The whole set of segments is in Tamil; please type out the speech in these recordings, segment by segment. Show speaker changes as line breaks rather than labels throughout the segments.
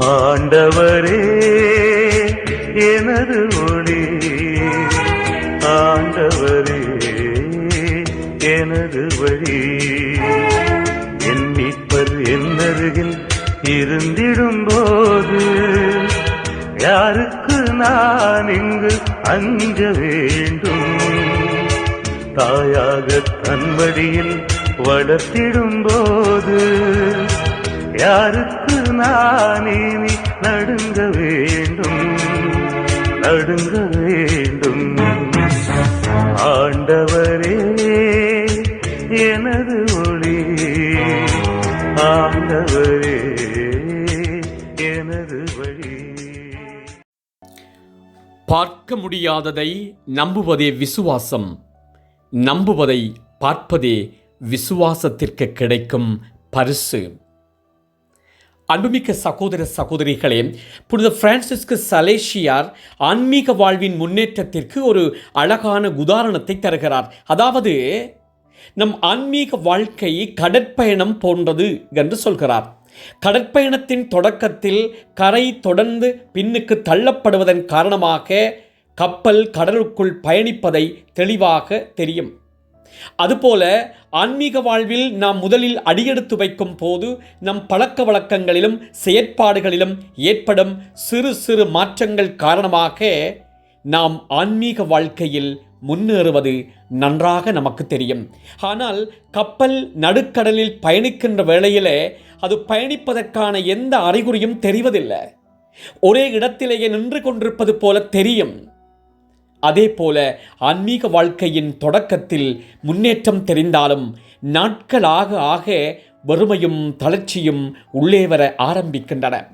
ஆண்டவரே எனது ஒளி. ஆண்டவரே எனது வழி. என் மீட்பர் என்னருகில் இருந்திடும் போது யாருக்கு நான் இங்கு அஞ்ச வேண்டும்? தாயாக தன்வடியில் வளர்த்திடும் போது யாருக்கு நான் இனி நடுங்க வேண்டும்? நடுங்க வேண்டும். ஆண்டவரே எனது ஒளி. ஆண்டவரே எனது வழி.
பார்க்க முடியாததை நம்புவதே விசுவாசம். நம்புவதை பார்ப்பதே விசுவாசத்திற்கு கிடைக்கும் பரிசு. அன்புமிக்க சகோதர சகோதரிகளே புனித பிரான்சிஸ்கு சலேஷியார் ஆன்மீக வாழ்வின் முன்னேற்றத்திற்கு ஒரு அழகான உதாரணத்தை தருகிறார். அதாவது நம் ஆன்மீக வாழ்க்கை கடற்பயணம் போன்றது என்று சொல்கிறார். கடற்பயணத்தின் தொடக்கத்தில் கரை தொடர்ந்து பின்னுக்கு தள்ளப்படுவதன் காரணமாக கப்பல் கடலுக்குள் பயணிப்பதை தெளிவாக தெரியும். அதுபோல ஆன்மீக வாழ்வில் நாம் முதலில் அடியெடுத்து வைக்கும் போது நம் பழக்க வழக்கங்களிலும் செயற்பாடுகளிலும் ஏற்படும் சிறு சிறு மாற்றங்கள் காரணமாக நாம் ஆன்மீக வாழ்க்கையில் முன்னேறுவது நன்றாக நமக்கு தெரியும். ஆனால் கப்பல் நடுக்கடலில் பயணிக்கின்ற வேளையில் அது பயணிப்பதற்கான எந்த அறிகுறியும் தெரிவதில்லை. ஒரே இடத்திலேயே நின்று கொண்டிருப்பது போல தெரியும். அதே போல ஆன்மீக வாழ்க்கையின் தொடக்கத்தில் முன்னேற்றம் தெரிந்தாலும் நாட்களாக ஆக வறுமையும் தளர்ச்சியும் உள்ளே வர ஆரம்பிக்கின்றன.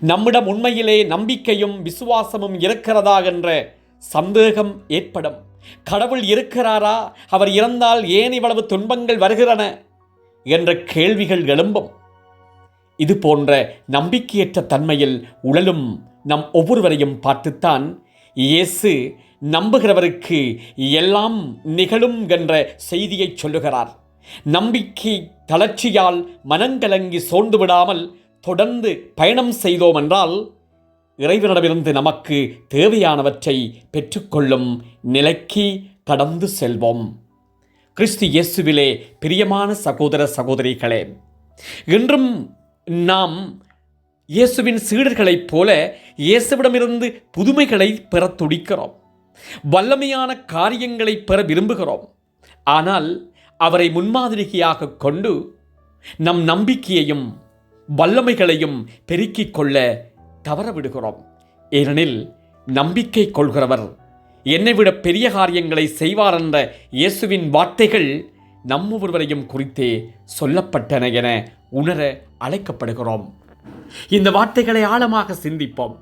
நம்மிடம் உண்மையிலே நம்பிக்கையும் விசுவாசமும் இருக்கிறதா என்ற சந்தேகம் ஏற்படும். கடவுள் இருக்கிறாரா? அவர் இறந்தால் ஏன் இவ்வளவு துன்பங்கள் வருகிறன? என்ற கேள்விகள் எழும்பும். இது போன்ற நம்பிக்கையற்ற தன்மையில் உழலும் நம் ஒவ்வொருவரையும் பார்த்துத்தான் இயேசு நம்புகிறவருக்கு எல்லாம் நிகழும் என்ற செய்தியை சொல்லுகிறார். நம்பிக்கை தளர்ச்சியால் மனங்கலங்கி சோர்ந்து விடாமல் தொடர்ந்து பயணம் செய்தோம் என்றால் இறைவனிடமிருந்து நமக்கு தேவையானவற்றை பெற்றுக்கொள்ளும் நிலைக்கு கடந்து செல்வோம். கிறிஸ்து இயேசுவிலே பிரியமான சகோதர சகோதரிகளே இன்றும் நாம் இயேசுவின் சீடர்களைப் போல இயேசுவிடமிருந்து புதுமைகளை பெற துடிக்கிறோம். வல்லமையான காரியங்களை பெற விரும்புகிறோம். ஆனால் அவரை முன்மாதிரியாக கொண்டு நம் நம்பிக்கையையும் வல்லமைகளையும் பெருக்கிக் கொள்ள தவறவிடுகிறோம். ஏனெனில் நம்பிக்கை கொள்கிறவர் என்னை விட பெரிய காரியங்களை செய்வார் என்ற இயேசுவின் வார்த்தைகள் நம் ஒவ்வொருவரையும் குறித்தே சொல்லப்பட்டன என உணர அழைக்கப்படுகிறோம். இந்த வார்த்தைகளை ஆழமாக சிந்திப்போம்.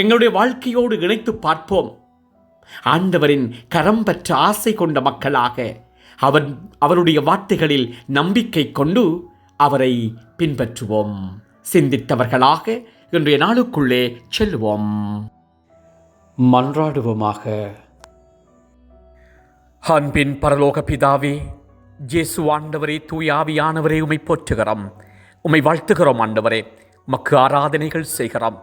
எங்களுடைய வாழ்க்கையோடு இணைத்து பார்ப்போம். ஆண்டவரின் கரம் பெற்ற ஆசை கொண்ட மக்களாக அவன் அவருடைய வார்த்தைகளில் நம்பிக்கை கொண்டு அவரை பின்பற்றுவோம். சிந்தித்தவர்களாக இன்றைய நாளுக்குள்ளே செல்வோம். மன்றாடுவோமாக. அன்பின் பரலோக பிதாவே ஜேசு ஆண்டவரே தூயாவியானவரே உமை போற்றுகிறோம். உம்மை வாழ்த்துகிறோம் ஆண்டவரே. மக்கு ஆராதனைகள் செய்கிறோம்.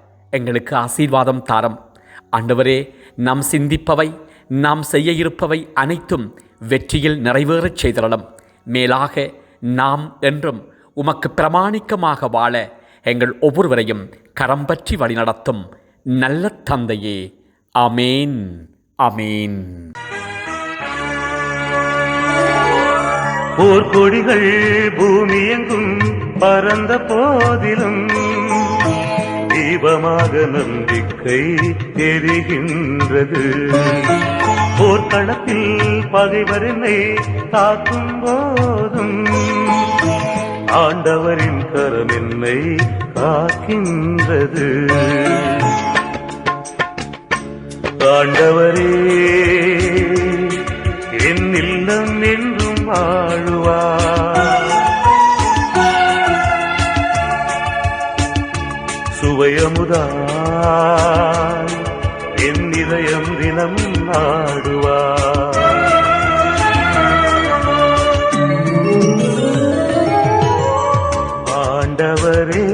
எங்களுக்கு ஆசீர்வாதம் தாரம். ஆண்டவரே நாம் சிந்திப்பவை நாம் செய்ய இருப்பவை அனைத்தும் வெற்றியில் நிறைவேறச் செய்தளம் மேலாக நாம் என்றும் உமக்கு பிரமாணிக்கமாக வாழ எங்கள் ஒவ்வொருவரையும் கரம் பற்றி வழிநடத்தும் நல்ல தந்தையே. அமேன் அமேன்
போர்க்கொடிகள் பூமியெங்கும் பரந்த பறந்த போதிலும் தெய்வமாக நம்பிக்கை எரிகின்றது போர்க்களத்தில் பகைவரனை தாக்கும் போதும். ஆண்டவரின் கரம் என்னை காக்கின்றது. ஆண்டவரே சுவையமுதாய் என் இதயம் தினம் நாடுவார் ஆண்டவரே